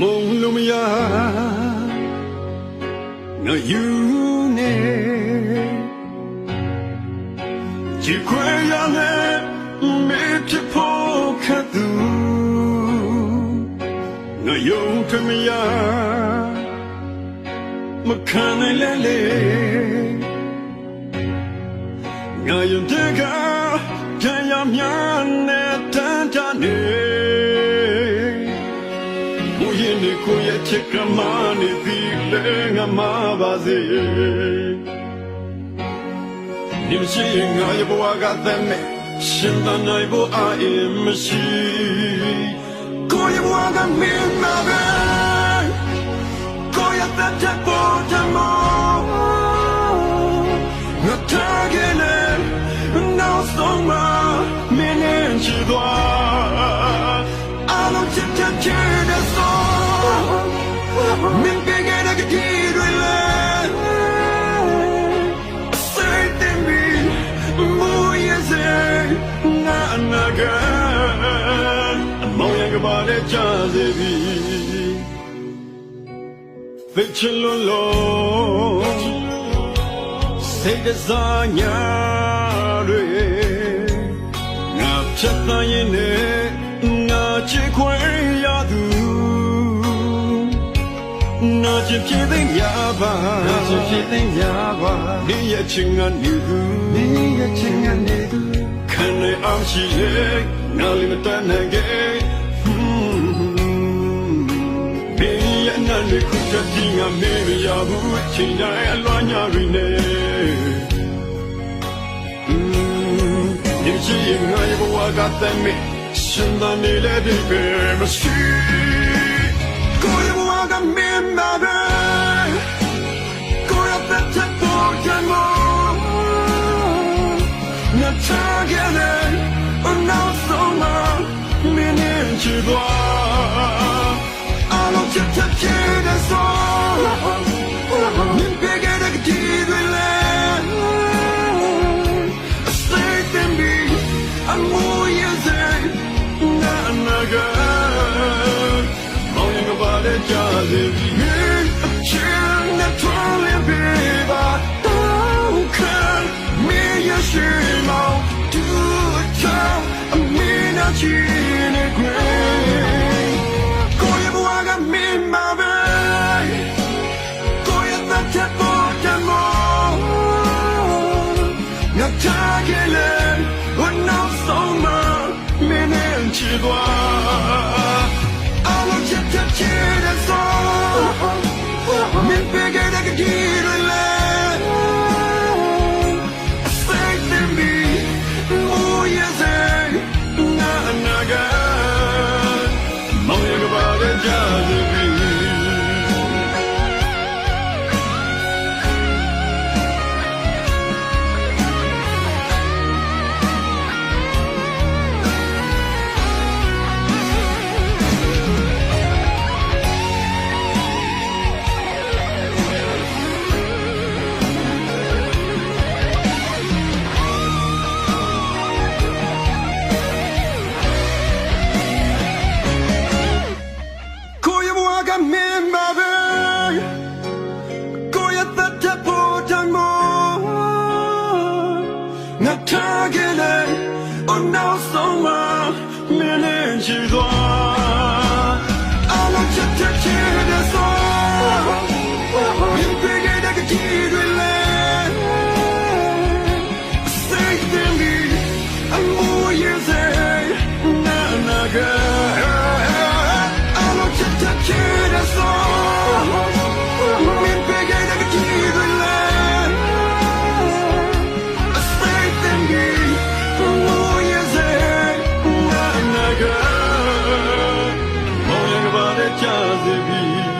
လို့မရငါယူနေကြည်ခွေရမယ်မေဖြစ်ဖို့ခတ်သူငါယုံထမရမခံနိုင်လေလေငါယုံတဲ့ကကြံရ ကိုရဲ့ချက်ကမနေသည်လေငါမပါစေဒီမရှိရင်ငါရဲ့ဘဝကတဲ့မဲ့ရှင်သန်နိုင်ဖို့အာအင်မရှိကိုရဲ့ဘဝကမင်းမပဲကိုရဲ့တဲ့ချက်ပေါ် ka ba le cha se bi Fit chilo lo Say the zanya re ငါဖြတ်သန်းရင်နဲ့ငါချစ်ခွင့်ရသူနာချစ်ဖြစ်သိရပါနာချစ်ဖြစ်သိရပါဒီရဲ့ချင်းကနေသူဒီရဲ့ချင်းကနေသူခံနေအောင်ရှိလေငါလေးမတန်နိုင်ခဲ့ နေခုချက်ကြီးငါမေးမရဘူးချိန်တိုင်းအလွမ်းညာတွေနဲ့ဒီချီငါရဲ့ဘဝကတမ်းမေရှင်သာနေလေဒီပဲမရှိကိုရဲ့ဘဝကမင်းနာတယ်ကိုရဲ့သက်သက်ပေါ်ကြမှာငါချာခဲ့တယ်အနောက်ဆုံးမှာမင်းနဲ့ချစ်သွား Not taking it, but now so much, meaning to go. minute Oh no so long minute you go I want you to hear the song You bring it like a kid with land Say to me I'm more you say na na girl give.